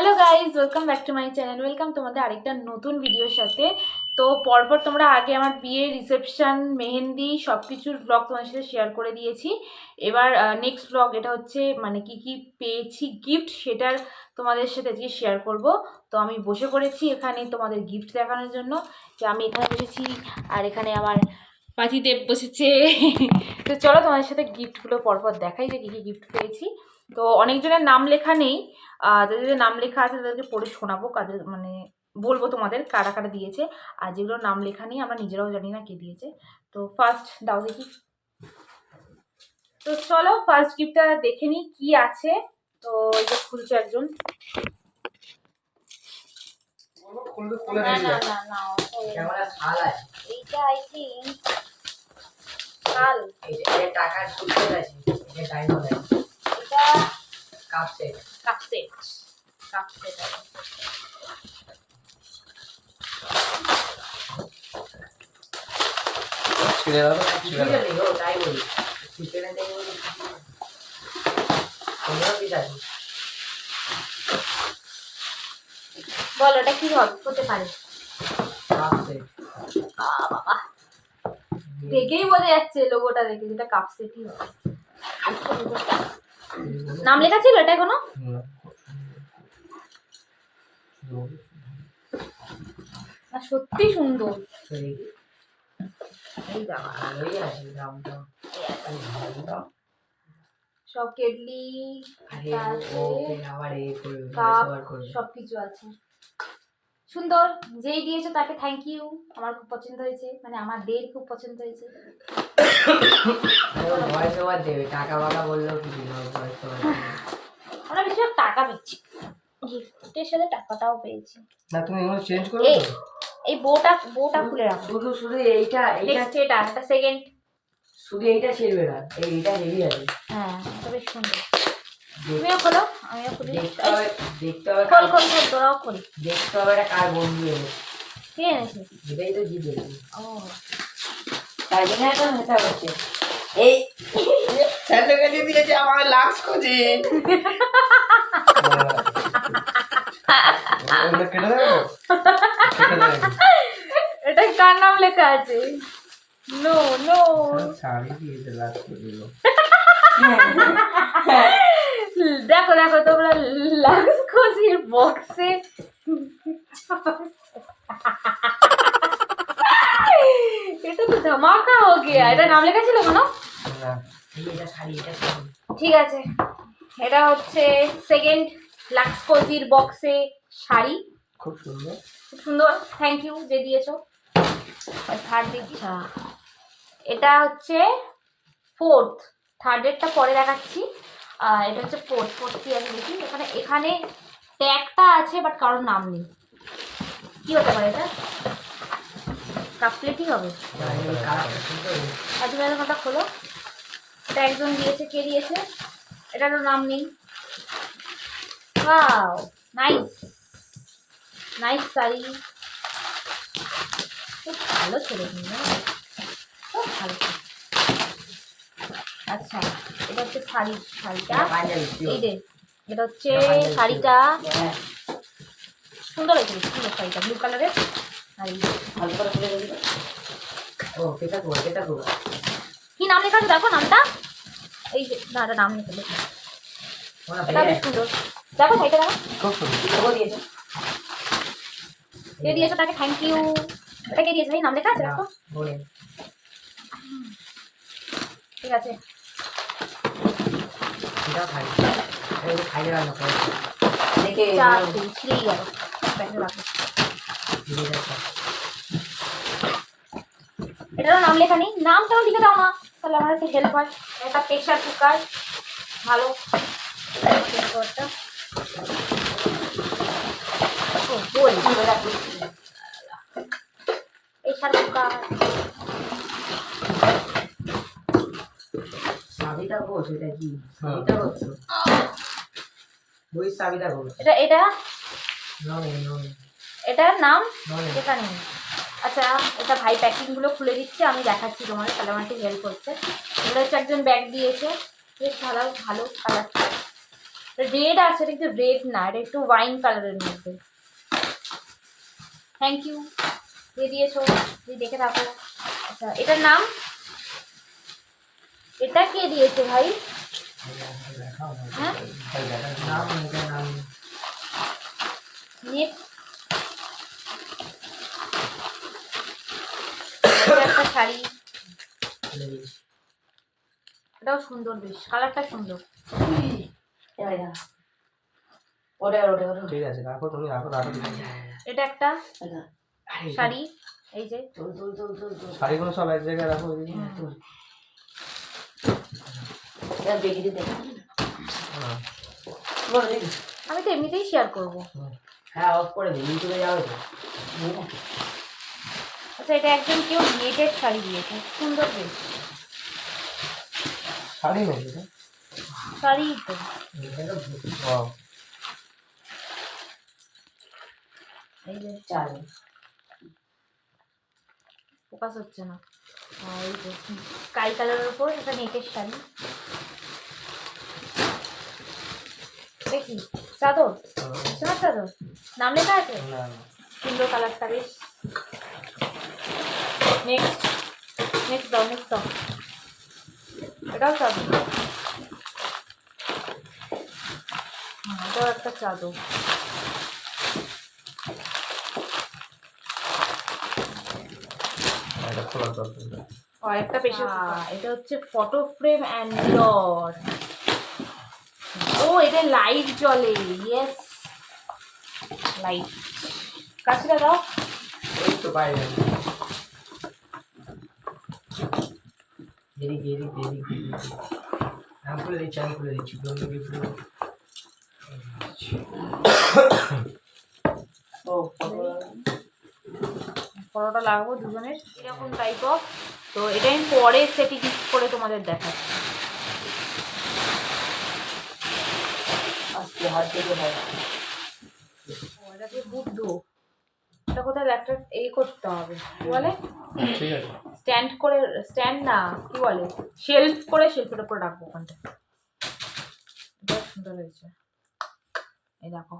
Hello guys welcome back to my channel welcome তোমাদের আরেকটা নতুন ভিডিওর সাথে। তো পরপর তোমরা আগে আমার বিয়ে রিসেপশান মেহেন্দি সব কিছুর ব্লগ তোমাদের সাথে শেয়ার করে দিয়েছি। এবার নেক্সট ব্লগ এটা হচ্ছে মানে কি কি পেয়েছি গিফট সেটার তোমাদের সাথে আজকে শেয়ার করব। তো আমি বসে পড়েছি এখানে তোমাদের গিফট দেখানোর জন্য। যে আমি এখানে বসেছি আর এখানে আমার পাতিদেব বসেছে। তো চলো তোমাদের সাথে গিফটগুলো পরপর দেখাই যে কী কী গিফট পেয়েছি। তো অনেকজনের নাম লেখা নেই। যাদের যাদের নাম লেখা আছে তাদেরকে পড়ে শোনাবো কাদের মানে বলব তোমাদের কারা কারা দিয়েছে। আর যেগুলো নাম লেখা নেই আমরা নিজেরাও জানি না কে দিয়েছে। তো ফার্স্ট দাও দেখি। তো চলো ফার্স্ট গিফটটা দেখে নিই কি আছে। তো এই যে খুলছে একজন। খুলবে না না না না ক্যামেরা শাল আছে। এইটা আই থিঙ্ক কাল এটা এটা টাকার আছে এটা ডায়মন্ড আছে। এটা বল এটা কি হবে হতে পারে বাবা দেখেই বোঝা যাচ্ছে লোগোটা দেখে যেটা সেটই হবে নাম লেখা ছিল এটা এখনও? সত্যি সুন্দর। সব কেটলি আরে আবার এ কাপ সবার করবে। সব কিছু আছে। সুন্দর যেই দিয়েছ তাকে থ্যাংক ইউ আমার খুব পছন্দ হয়েছে মানে আমার দের খুব পছন্দ হয়েছে। ভয়েস ওভার দেবে টাকা বাকা বললেও কি আমরা বেশিরভাগ টাকা পেয়েছি গিফটের সাথে টাকাটাও পেয়েছি। না তুমি এগুলো চেঞ্জ করবে এই বউটা বউটা খুলে রাখো। শুধু শুধু এইটা এইটা এটা এটা সেকেন্ড শুধু এইটা ছিড়বে না এইটা হেভি আছে। হ্যাঁ বেশ সুন্দর। তুমিও খোলো আমিও খুলি। দেখতে হবে দেখতে হবে খোল কার- খোল খোল তোরাও খোল। দেখতে হবে এটা কার বন্ধু এনে কে এনেছে? এটাই তো জিত ও। তাই জন্য একটা মেটা হচ্ছে এই স্যান্ডে গেছে দিয়েছে আমার লাক্স খুঁজি ওগুলো কেটে দেবে? তো? কেটে দেবে। এটা কার নাম লেখা আছে? নো নো শাড়ি দিয়েছে লাক্স খুঁজি দেখো দেখো তোমরা লাক্স খুশির বক্সে এটা তো ধামাকা হো গিয়া। এটা নাম লেখা ছিল কোনো? ঠিক আছে। এটা হচ্ছে সেকেন্ড লাক্স কোজির বক্সে শাড়ি। খুব সুন্দর। খুব সুন্দর। থ্যাংক ইউ যে দিয়েছ। থার্ড দিচ্ছা। এটা হচ্ছে ফোর্থ থার্ডেরটা পরে দেখাচ্ছি। এটা হচ্ছে ফোর্থ ফোর্থ কি আছে দেখি এখানে এখানে ট্যাগটা আছে বাট কারোর নাম নেই। কি হতে পারে এটা? কাপ প্লেটই হবে? আর তুমি এরকমটা খোলো। এটা একজন দিয়েছে, কে দিয়েছে? এটারও নাম নেই। নাইস নাইস শাড়ি খুব ভালো ছেলে খুব ভালো আচ্ছা। এটা হচ্ছে শাড়ি শাড়িটা। এই। যে এটা হচ্ছে শাড়িটা। হ্যাঁ। সুন্দর হয়েছে সুন্দর শাড়িটা ব্লু কালারের আর কি নাম লেখা আছে? দেখো নামটা। এই যে এটা নাম লেখা এটা বেশ সুন্দর। দেখো শাড়িটা দেখো। দিয়েছে? কে দিয়েছ তাকে? থ্যাংক ইউ এটা কে দিয়েছে? ভাই নাম লেখা আছে দেখো। ঠিক আছে। এটা খাই এই যে খাইলে রান্না করে দেখে ছিঁড়েই গেল এটারও নাম লেখা নেই নামটাও লিখে দাও না তাহলে আমার একটু হেল্প হয় একটা প্রেশার কুকার ভালো কুকারটা বল প্রেশার কুকার সাবিতা ঘোষ এটা কি? সাবিতা ঘোষ? ওই সাবিতা ঘোষ এটা এটা? এটার নাম? লেখা নেই। আচ্ছা এটা ভাই প্যাকিংগুলো খুলে দিচ্ছে আমি দেখাচ্ছি তোমার তাহলে আমার একটু হেল্প করছে। এটা হচ্ছে একজন ব্যাগ দিয়েছে। বেশ ভালো ভালো কালারটা রেড আছে এটা কিন্তু রেড না এটা একটু ওয়াইন কালারের মধ্যে। থ্যাংক ইউ দিয়ে দিয়েছ। দিয়ে দেখে থাকো আচ্ছা এটার নাম? এটা কে দিয়েছে ভাই? হ্যাঁ? নাম এটা একটা শাড়ি। এটাও সুন্দর বেশ কালারটা সুন্দর। ওটা ওটা ওটা ঠিক আছে রাখো তুমি রাখো রাখো। এটা একটা শাড়ি এই যে। শাড়িগুলো সব এক জায়গায় রাখো ওই দিকে। এটা দেখি দেখি হ্যাঁ। বলো দেখি আমি তো এমনিতেই শেয়ার করব। হ্যাঁ অফ করে দিই ইউটিউবে যাবে তো। আচ্ছা এটা একজন কেউ নেটের শাড়ি দিয়েছে। সুন্দর বেশ। শাড়ি এটা? শাড়ি তো এই যে চাল। ফোকাস হচ্ছে না। আর এই যে স্কাই কালারের উপর একটা নেটের শাড়ি। দেখি। চাদর? তোমার চাদর? নাম লেখা আছে? সুন্দর কালারটা বেশ নেক্সট নেক্সট দাও নেক্সট দাও। এটাও চাদর। হ্যাঁ এটাও একটা চাদর। এটা খোলার দরকার একটা পেশা এটা হচ্ছে ফটো ফ্রেম অ্যান্ড মিরর ও এটা লাইট জ্বলে ইয়েস লাইট কাছটা দাও। এই তো বাইরে দেরি দেরি দেরি দেরি আমি খুলে দিচ্ছি আমি খুলে দিচ্ছি বন্ধু খুলে ও ফটো ফটোটা লাগবো দুজনের এরকম টাইপ অফ তো এটা আমি পরে সেটি গিফট করে তোমাদের দেখাচ্ছি। দিয়ে বুদ্ধ। এটা কোথায় একটা করতে হবে কি বলে? স্ট্যান্ড করে স্ট্যান্ড না কি বলে? শেলফ করে শেলফের উপর রাখব ওখানটা। এটা সুন্দর হয়েছে। এই দেখো।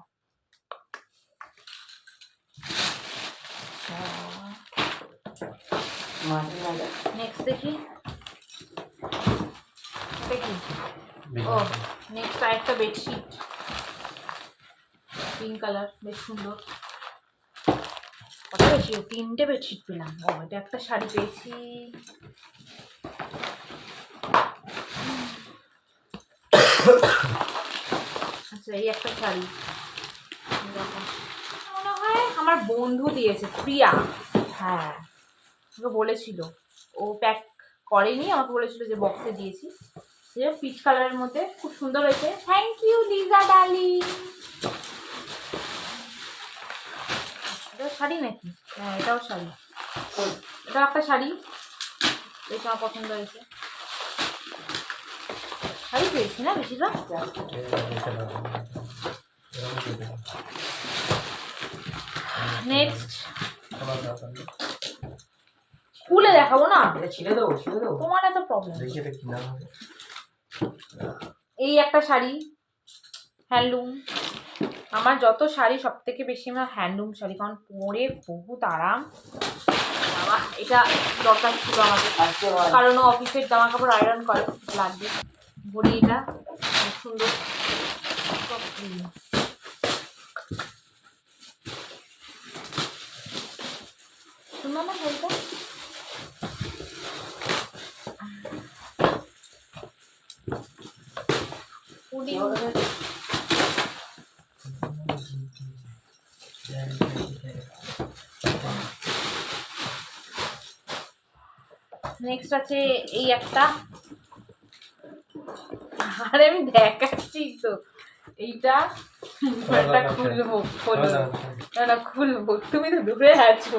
নেক্সট দেখি। দেখি। ও নেক্সট আরেকটা বেডশিট পিঙ্ক কালার বেশ সুন্দর। কত বেশি? তিনটে বেডশিট পেলাম। ও এটা একটা শাড়ি পেয়েছি। আচ্ছা এই একটা শাড়ি। মনে হয় আমার বন্ধু দিয়েছে প্রিয়া। হ্যাঁ। আমাকে বলেছিল। ও প্যাক করেনি, আমাকে বলেছিল যে বক্সে দিয়েছি। সে পিচ কালারের মধ্যে খুব সুন্দর হয়েছে। থ্যাংক ইউ লিজা ডালি এটা শাড়ি নাকি? হ্যাঁ এটাও শাড়ি। এটাও একটা শাড়ি। বেশ আমার পছন্দ হয়েছে। শাড়ি পেয়েছি না বেশিরভাগ? নেক্সট খুলে দেখাবো না? এটা ছিঁড়ে দেবো ছিঁড়ে দেবো। তোমার এত প্রবলেম দেখি এটা কি নাম এই একটা শাড়ি হ্যান্ডলুম আমার যত শাড়ি সব থেকে বেশি আমার হ্যান্ডলুম শাড়ি কারণ পরে বহুত আরাম। এটা দরকার ছিল আমাদের। কারণ অফিসের জামা কাপড় আয়রন করে লাগবে। বলি এটা খুব সুন্দর। সুন্দর না বলতে পুডিং নেক্সট আছে এই একটা। আরে আমি দেখাচ্ছি তো। এইটা খুলবো খোলো। না না খুলবো। তুমি তো দূরে আছো।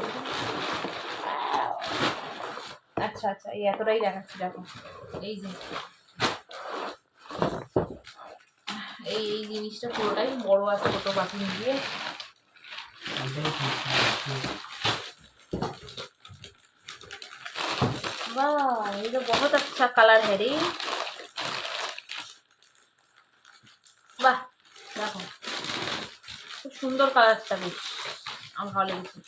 আচ্ছা আচ্ছা এই এতটাই দেখাচ্ছি দেখো। এই যে। এই এই জিনিসটা পুরোটাই বড় আছে ছোটো বাকি মিলিয়ে वाह ये तो बहुत अच्छा कलर है रे वाह দেখো খুব সুন্দর কালারটা বেশ আমার ভালো লেগেছে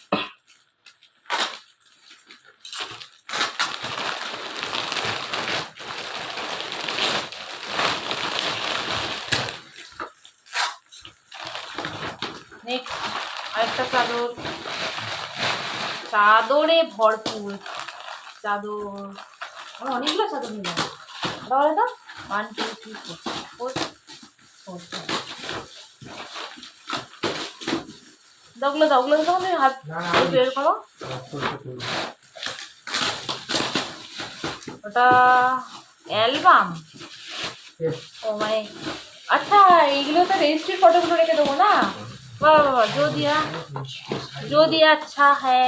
আরেকটা চাদর। চাদরে ভরপুর। চাদর। আমার অনেকগুলো চাদর নিলাম। তাহলে তো? One two three four four four দাওগুলো দাওগুলো তো আমি হাত বের করো। ওটা অ্যালবাম? ও মানে আচ্ছা এইগুলো তো রেজিস্ট্রি ফটোগুলো রেখে দেবো না? বাবা বাবা जो दिया जो दिया अच्छा है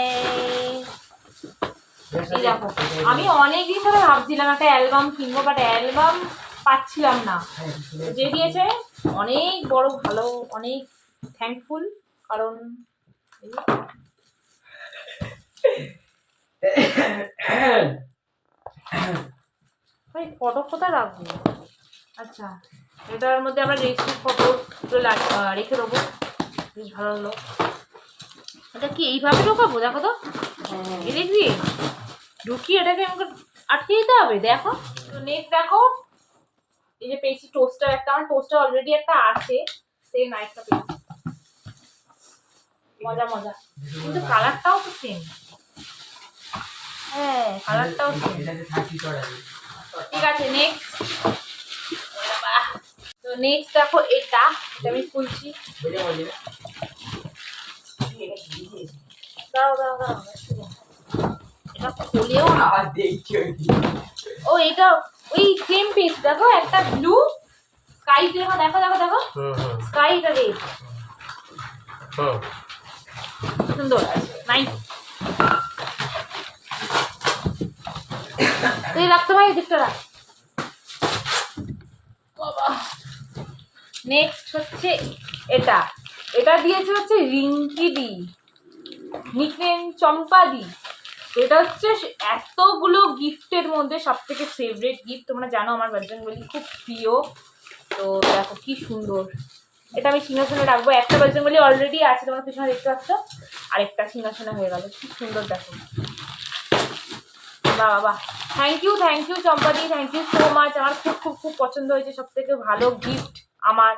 এই দেখো আমি অনেক দিন ধরে ভাবছিলাম একটা অ্যালবাম কিনবো বাট অ্যালবাম পাচ্ছিলাম না যে দিয়েছে অনেক বড় ভালো অনেক থ্যাঙ্কফুল কারণ এই ভাই ফটো কোথায় রাখবো আচ্ছা এটার মধ্যে আমরা রেজিস্ট্রি ফটো রেখে দেবো বেশ ভালো হলো এটা কি এইভাবে ঢোকাবো? দেখো তো। এই দেখবি? ঢুকিয়ে এটাকে আমাকে আটকে দিতে হবে? দেখো। তো নেক্সট দেখো। এই যে পেয়েছি টোস্টার একটা। আমার টোস্টার অলরেডি একটা আছে। সেই নাইটটা পেয়েছি। মজা মজা। কিন্তু কালারটাও তো সেম হ্যাঁ। কালারটাও সেম। ঠিক আছে নেক্সট তো নেক্সট দেখো এটা। এটা আমি খুলছি। এটা খুলেও না। ও এটা ওই পিস দেখো একটা ব্লু স্কাই দেখো দেখো দেখো। স্কাই এটা রেড সুন্দর। নাইস তুই রাখতে ভাই দিকটা রাখ। নেক্সট হচ্ছে এটা। এটা দিয়েছে হচ্ছে রিঙ্কি দি। নিকনেম চম্পা দি এটা হচ্ছে এতগুলো গিফটের মধ্যে সব থেকে ফেভারিট গিফট তোমরা জানো আমার বার্জন বলি খুব প্রিয়। তো দেখো কি সুন্দর। এটা আমি সিংহাসনে রাখব। একটা বার্জন বলি অলরেডি আছে, তোমার পিছনে দেখতে পাচ্ছ। আরেকটা সিংহাসনে হয়ে গেল। কি সুন্দর দেখো। বাহ বাহ থ্যাংক ইউ থ্যাংক ইউ চম্পাদি থ্যাংক ইউ সো মাচ আমার খুব খুব খুব পছন্দ হয়েছে সব থেকে ভালো গিফট আমার।